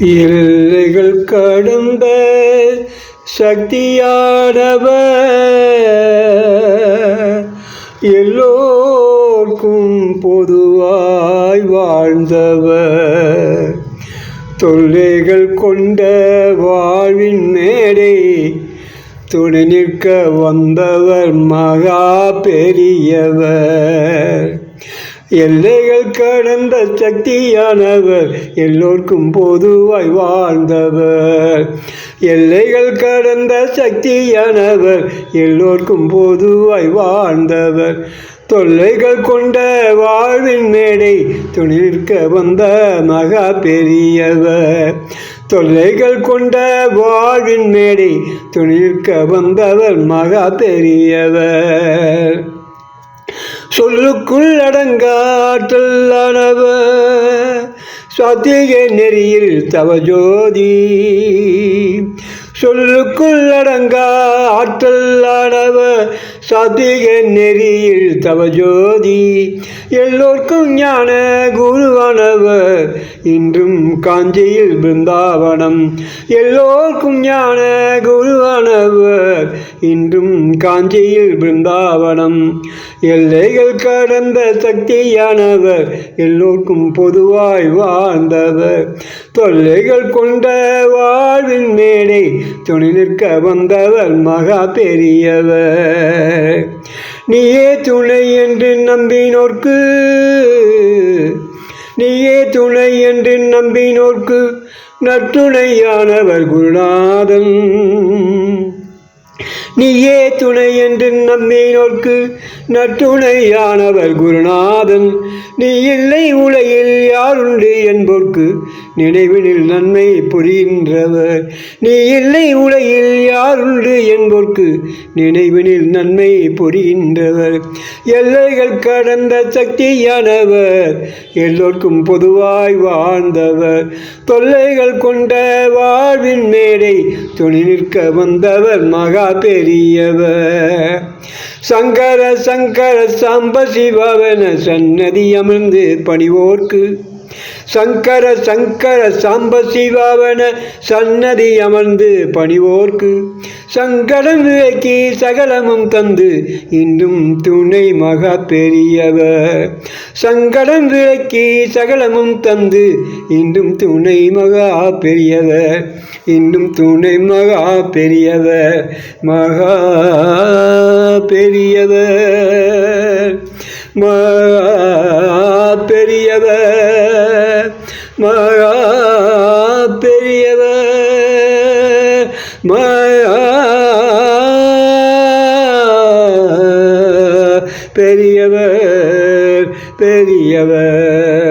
எல்லைகள் கடந்த சக்தியானவர். எல்லோர்க்கும் பொதுவாய் வாழ்ந்தவர். தொல்லைகள் கொண்ட வாழ்வின் மேடை துணை நிற்க வந்தவர் மகா பெரியவர். எல்லைகள் கடந்த சக்தியானவர் எல்லோர்க்கும் பொதுவாய் வாழ்ந்தவர். எல்லைகள் கடந்த சக்தியானவர் எல்லோருக்கும் பொதுவாய் வாழ்ந்தவர். தொல்லைகள் கொண்ட வாழ்வின் மேடை துணிற்க வந்த மகா பெரியவர். தொல்லைகள் கொண்ட வாழ்வின் மேடை துணிற்க வந்தவர் மகா பெரியவர். சொல்லுக்குள் அடங்காற்றலானவர் சாத்திக நெறியில் தவஜோதி. சொல்லுக்குள் அடங்கா ஆற்றலானவர் நெறியில் தவஜோதி எல்லோர்க்கும் ஞான குருவானவர் இன்றும் காஞ்சியில் பிருந்தாவனம். எல்லோர்க்கும் ஞான குருவானவர் இன்றும் காஞ்சியில் பிருந்தாவனம். எல்லைகள் கடந்த சக்தியானவர் எல்லோர்க்கும் பொதுவாய் வாழ்ந்தவர் தொல்லைகள் கொண்ட வாழ்வின் மேடை துணி நிற்க வந்தவர் மகா பெரியவர். நீயே துணை என்று நம்பினோர்க்கு நீயே துணை என்று நம்பினோர்க்கு நற்றுணையானவர் குருநாதன். நீயே துணை என்று நம்பினோர்க்கு நற்றுணையானவர் குருநாதன். நீ இல்லை உலகில் யாருண்டு என்போர்க்கு நினைவினில் நன்மை புரிகின்றவர் நீ இல்லை உலகில் யாருண்டு என்போர்க்கு நினைவினில் நன்மை புரிகின்றவர் எல்லைகள் கடந்த சக்தியானவர் எல்லோர்க்கும் பொதுவாய் வாழ்ந்தவர். தொல்லைகள் கொண்ட வாழ்வின் மேடை துணி நிற்க வந்தவர் மகா பெரியவர். சங்கர சங்கர சாம்ப சிவவன சன்னதி அமர்ந்து பணிவோர்க்கு சங்கர சங்கர சாம்ப சிவாவன சன்னதி அமர்ந்து பணிவோர்க்கு. சங்கடம் விளக்கி சகலமும் தந்து இன்றும் துணை மகா பெரியவர் சங்கடம் விளக்கி சகலமும் தந்து இன்றும் துணை மகா பெரியவர் இன்னும் துணை மகா பெரியவர் மகா பெரிய பெரியவர் மகா பெரியவர் மகா பெரியவர் பெரியவர்.